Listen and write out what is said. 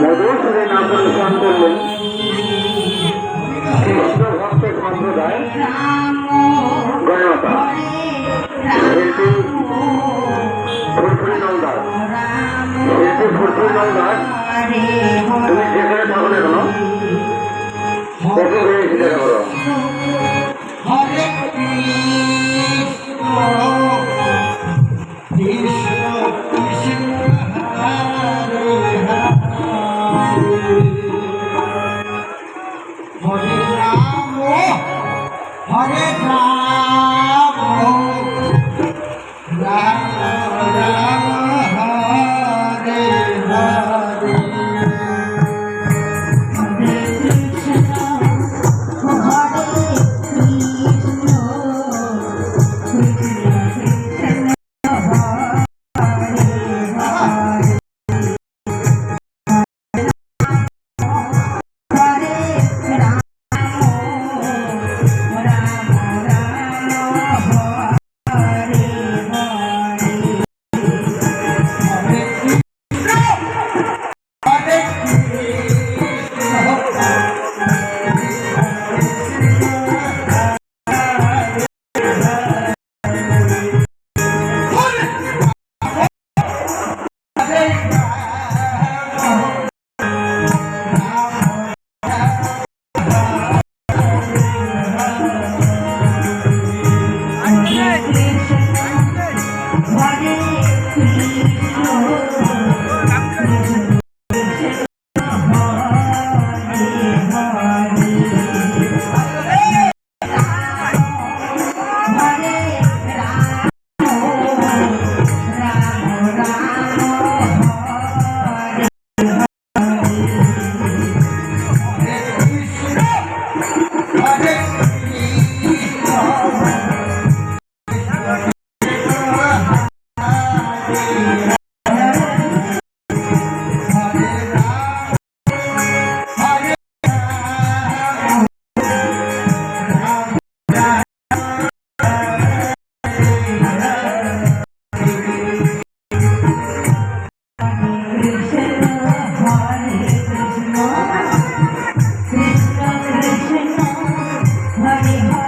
মধুসূরে নাম পরিশ্রম করলেন কৃষ্ণ ভক্তের সম্প্রদায় গণতা শিল্পী ফুলফুলি নন্দাস শিল্পী ফুলফুলি নন্দাস তুমি Música